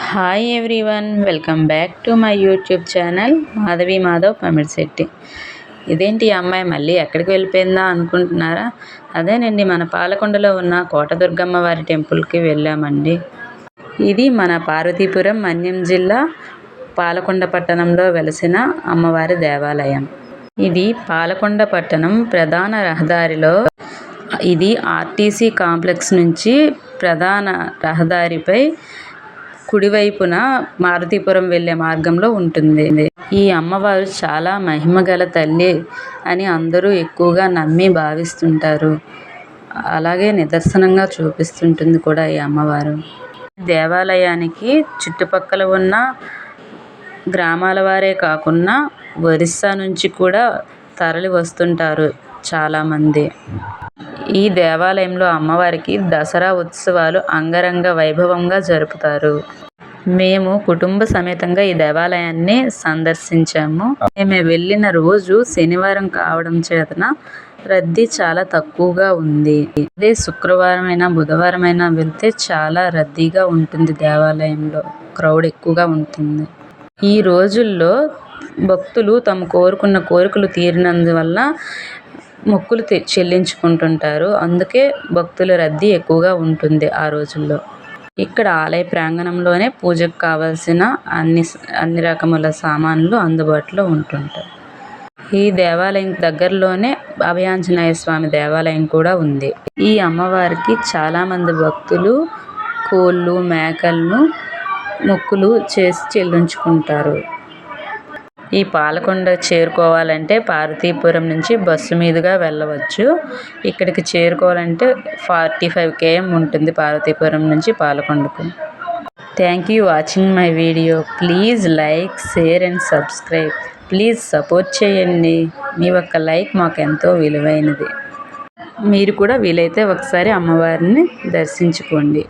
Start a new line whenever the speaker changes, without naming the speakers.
Hi everyone welcome back to my YouTube channel Madhavi Madhav Pamidisetti ఇదేంటి ఈ అమ్మాయి మళ్ళీ ఎక్కడికి వెళ్ళిపోయిందా అనుకుంటున్నారా? అదేనండి మన పాలకొండలో ఉన్న కోటదుర్గమ్మ వారి టెంపుల్కి వెళ్ళామండి. ఇది మన పార్వతీపురం మన్యం జిల్లా పాలకొండ పట్టణంలో వెలసిన అమ్మవారి దేవాలయం. ఇది పాలకొండ పట్టణం ప్రధాన రహదారిలో ఇది ఆర్టీసీ కాంప్లెక్స్ నుంచి ప్రధాన రహదారిపై కుడివైపున మారుతీపురం వెళ్ళే మార్గంలో ఉంటుంది. ఈ అమ్మవారు చాలా మహిమగల తల్లి అని అందరూ ఎక్కువగా నమ్మి భావిస్తుంటారు. అలాగే నిదర్శనంగా చూపిస్తుంటుంది కూడా ఈ అమ్మవారు. దేవాలయానికి చుట్టుపక్కల ఉన్న గ్రామాల వారే కాకుండా ఒరిస్సా నుంచి కూడా తరలి వస్తుంటారు చాలామంది. ఈ దేవాలయంలో అమ్మవారికి దసరా ఉత్సవాలు అంగరంగ వైభవంగా జరుపుతారు. మేము కుటుంబ సమేతంగా ఈ దేవాలయాన్ని సందర్శించాము. మేము వెళ్ళిన రోజు శనివారం కావడం చేతన రద్దీ చాలా తక్కువగా ఉంది. అదే శుక్రవారం అయినా బుధవారం అయినా వెళ్తే చాలా రద్దీగా ఉంటుంది దేవాలయంలో. క్రౌడ్ ఎక్కువగా ఉంటుంది. ఈ రోజుల్లో భక్తులు తమ కోరుకున్న కోరికలు తీరినందువల్ల మొక్కులు చెల్లించుకుంటుంటారు. అందుకే భక్తుల రద్దీ ఎక్కువగా ఉంటుంది ఆ రోజుల్లో. ఇక్కడ ఆలయ ప్రాంగణంలోనే పూజకు కావాల్సిన అన్ని అన్ని రకముల సామాన్లు అందుబాటులో ఉంటుంటాయి. ఈ దేవాలయం దగ్గరలోనే అభయాంజనేయ స్వామి దేవాలయం కూడా ఉంది. ఈ అమ్మవారికి చాలామంది భక్తులు కోళ్ళు మేకలను మొక్కులు చేసి చెల్లించుకుంటారు. ఈ పాలకొండ చేరుకోవాలంటే పార్వతీపురం నుంచి బస్సు మీదుగా వెళ్ళవచ్చు. ఇక్కడికి చేరుకోవాలంటే ఫార్టీ ఫైవ్ కేఎం ఉంటుంది పార్వతీపురం నుంచి పాలకొండకు. Thank you watching my video please like share and subscribe please support చేయండి. మీ ఒక్క లైక్ మాకు ఎంతో విలువైనది. మీరు కూడా వీలైతే ఒకసారి అమ్మవారిని దర్శించుకోండి.